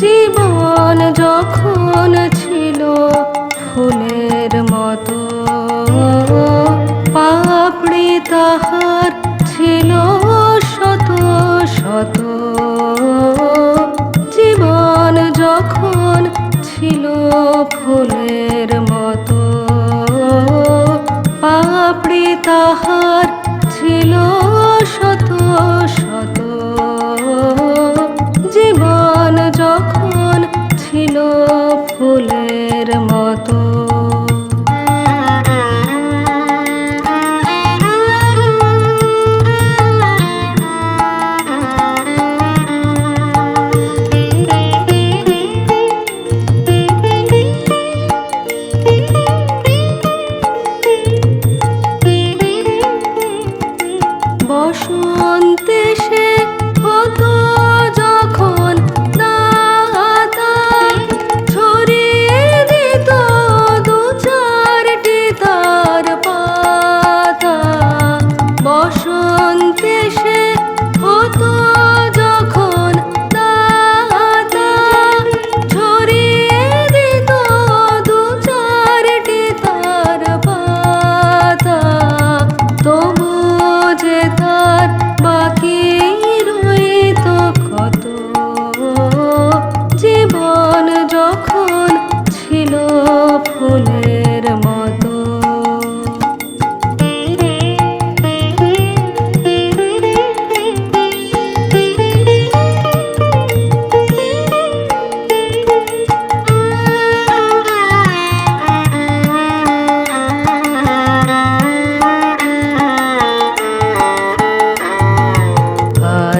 জীবন যখন ছিল ফুলের hola. বসন্তে সে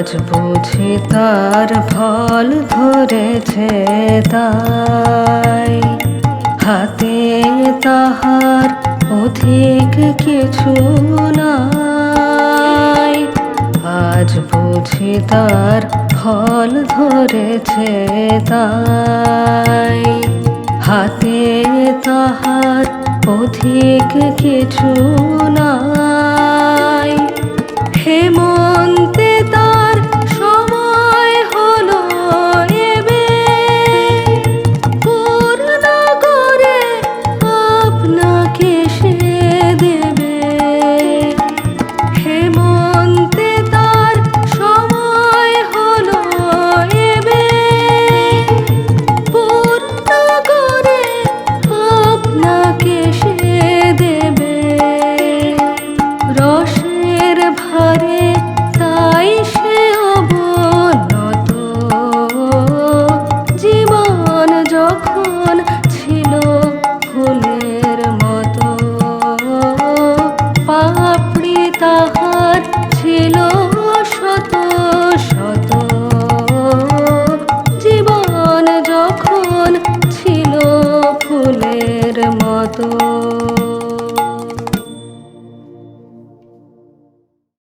আজ বুঝি তার ফল ধরেছে তাই। হাতে তাহার অধিক কিছু নাই। আজ বুঝি তার ফল ধরেছে তাই। হাতে তাহার অধিক কিছু নাই।